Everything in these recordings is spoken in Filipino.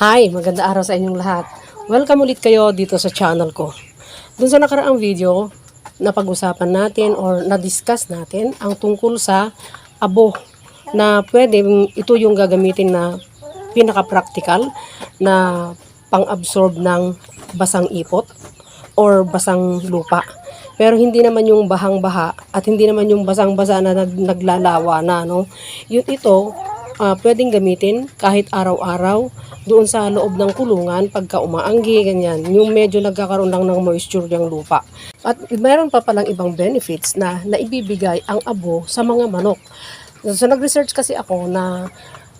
Hi, maganda araw sa inyong lahat. Welcome ulit kayo dito sa channel ko. Dun sa nakaraang video, napag-usapan natin or na-discuss natin ang tungkol sa abo na pwede ito yung gagamitin na pinaka-practical na pang-absorb ng basang ipot or basang lupa. Pero hindi naman yung bahang-baha at hindi naman yung basang-basa na nag, naglalawa na, no? Yun ito, ah, pwedeng gamitin kahit araw-araw doon sa loob ng kulungan pagka umaanggi, ganyan. Yung medyo nagkakaroon lang ng moisture yung lupa. At meron pa palang ibang benefits na naibibigay ang abo sa mga manok. So nag-research kasi ako na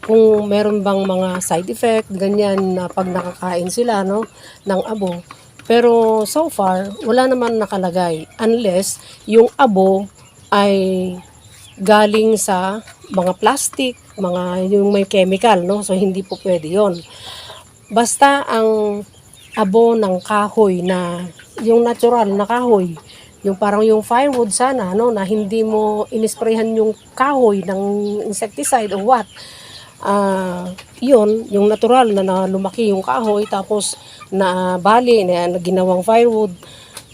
kung meron bang mga side effect, ganyan na pag nakakain sila no, ng abo. Pero so far, wala naman nakalagay unless yung abo ay galing sa mga plastic, mga yung may chemical, no? So hindi po pwede 'yon. Basta ang abo ng kahoy na yung natural na kahoy, yung parang yung firewood sana, no, na hindi mo inisprayhan yung kahoy ng insecticide or what. Ah, yun, yung natural na, na lumaki yung kahoy tapos na bali na, na ginawang firewood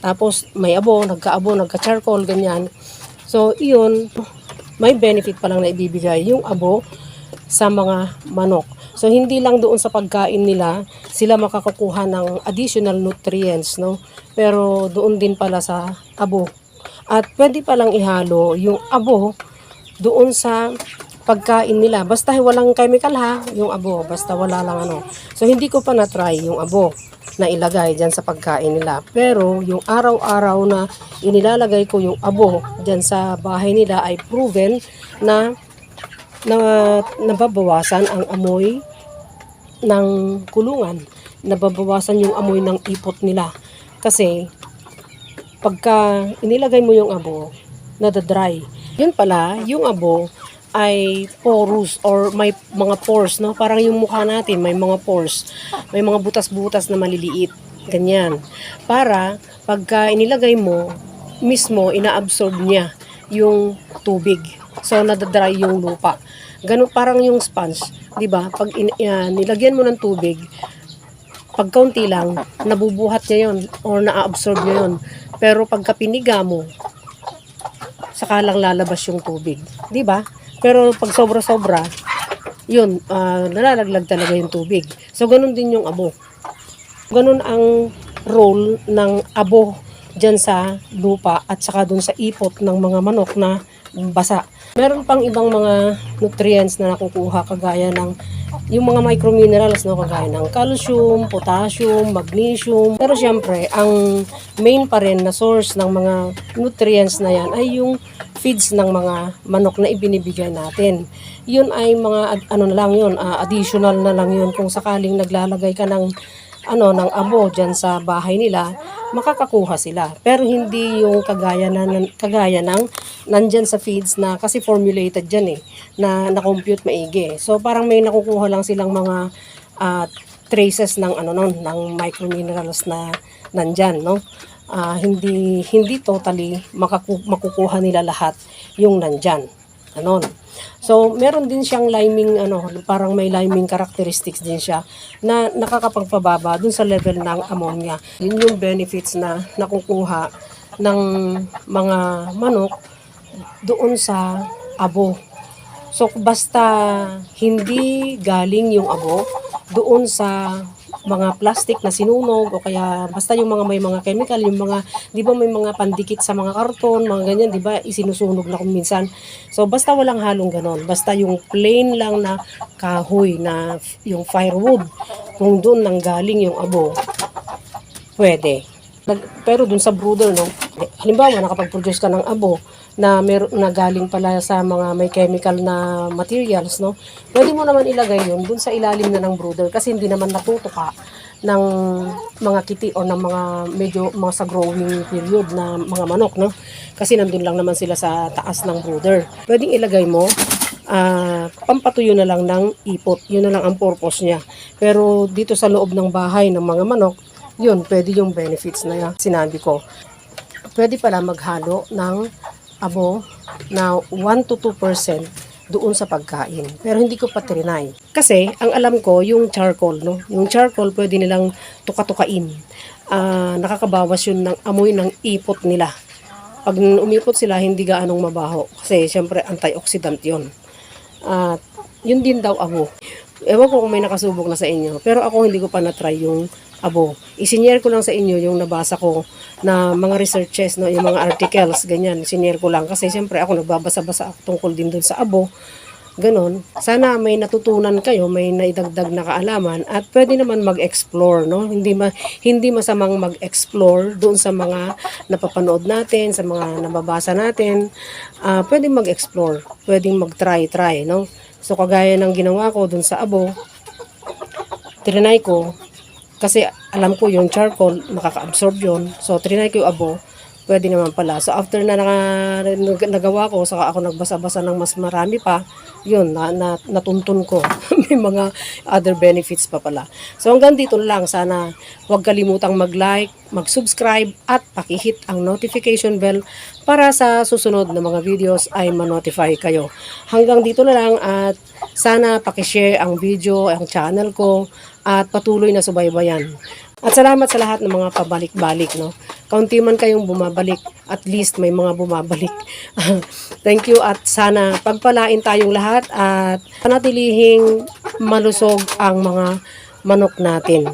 tapos may abo, nagkaabo, nagka-charcoal, ganyan. So, iyon, may benefit pa lang na ibibigay yung abo sa mga manok. So, hindi lang doon sa pagkain nila, sila makakakuha ng additional nutrients, no? Pero doon din pala sa abo. At pwede palang ihalo yung abo doon sa pagkain nila. Basta walang chemical ha, yung abo. Basta wala lang ano. So, hindi ko pa na-try yung abo na ilagay dyan sa pagkain nila. Pero, yung araw-araw na inilalagay ko yung abo dyan sa bahay nila ay proven na na nababawasan ang amoy ng kulungan. Nababawasan yung amoy ng ipot nila. Kasi, pagka inilagay mo yung abo, nadadry. Yun pala, yung abo ay porous or may mga pores, no? Parang yung mukha natin, may mga pores. May mga butas-butas na maliliit. Ganyan. Para, pagka inilagay mo, mismo, inaabsorb niya yung tubig. So, nadadry yung lupa. Ganun parang yung sponge, 'di ba? Pag in, yan, nilagyan mo ng tubig, pag kaunti lang, nabubuhat niya 'yon or na-absorb niya 'yon. Pero pagka piniga mo, saka lang lalabas yung tubig, 'di ba? Pero pag sobra-sobra, 'yun, ah, nalalaglag talaga yung tubig. So ganun din yung abo. Ganun ang role ng abo dyan sa lupa at saka dun sa ipot ng mga manok na basa. Meron pang ibang mga nutrients na nakukuha kagaya ng yung mga microminerals no kagaya ng calcium, potassium, magnesium. Pero syempre, ang main pa rin na source ng mga nutrients na yan ay yung feeds ng mga manok na ibinibigay natin. Yun ay mga ano na lang yun, ah, additional na lang yun kung sakaling naglalagay ka ng ano ng abo diyan sa bahay nila makakakuha sila. Pero hindi yung kagaya na kagaya ng nandyan sa feeds na kasi formulated diyan eh na na-compute maigi. So parang may nakukuha lang silang mga ah, traces ng ano nun, ng microminerals na nandyan no? Ah, hindi hindi totally makaku- makukuha nila lahat yung nandyan. Ganon. So, meron din siyang liming, ano, parang may liming characteristics din siya na nakakapagpababa dun sa level ng ammonia. Yun yung benefits na nakukuha ng mga manok doon sa abo. So, basta hindi galing yung abo doon sa mga plastic na sinunog o kaya basta yung mga may mga chemical, yung mga, di ba may mga pandikit sa mga karton, mga ganyan, di ba, isinusunog na kung minsan. So, basta walang halong ganon. Basta yung plain lang na kahoy na yung firewood, kung doon nang galing yung abo, pwede. Pero dun sa brooder, no, halimbawa nakapag-produce ka ng abo na mer na galing pala sa mga may chemical na materials, no, pwede mo naman ilagay yun dun sa ilalim na ng brooder kasi hindi naman natutuka ng mga kiti o ng mga medyo mga sa growing period na mga manok, no? Kasi nandun lang naman sila sa taas ng brooder. Pwedeng ilagay mo ah pampatuyo na lang ng ipot. Yun na lang ang purpose niya. Pero dito sa loob ng bahay ng mga manok, yun, pwede yung benefits na sinabi ko. Pwede pala maghalo ng abo na 1 to 2% doon sa pagkain. Pero hindi ko pa trinay. Kasi, ang alam ko, yung charcoal, no? Yung charcoal, pwede nilang tukatukain. Ah, nakakabawas yun ng amoy ng ipot nila. Pag umipot sila, hindi gaanong mabaho. Kasi, syempre, antioxidant yun. At, yun din daw abo. Ewan ko kung may nakasubok na sa inyo. Pero ako, hindi ko pa na-try yung abo. Isinyer ko lang sa inyo yung nabasa ko na mga researches, no, yung mga articles, ganyan. Isinyer ko lang. Kasi, syempre, ako nagbabasa-basa ako tungkol din dun sa abo. Ganon. Sana may natutunan kayo, may naidagdag na kaalaman at pwede naman mag-explore, no? Hindi ma hindi masamang mag-explore doon sa mga napapanood natin, sa mga nababasa natin. Ah, pwede mag-explore, pwedeng mag-try, try, no? So kagaya ng ginawa ko doon sa abo, trinay ko kasi alam ko yung charcoal makaka-absorb yun. So trinay ko yung abo, pwede naman pala. So after na nagawa ko, saka ako nagbasa-basa ng mas marami pa, yun, na, na, natuntun ko. May mga other benefits pa pala. So hanggang dito lang, sana huwag kalimutang mag-like, mag-subscribe, at pakihit ang notification bell para sa susunod na mga videos ay ma-notify kayo. Hanggang dito na lang at sana pakishare ang video, ang channel ko, at patuloy na subaybayan. At salamat sa lahat ng mga pabalik-balik, no? Kaunti man kayong bumabalik, at least may mga bumabalik. Thank you at sana pagpalain tayong lahat at panatilihing malusog ang mga manok natin.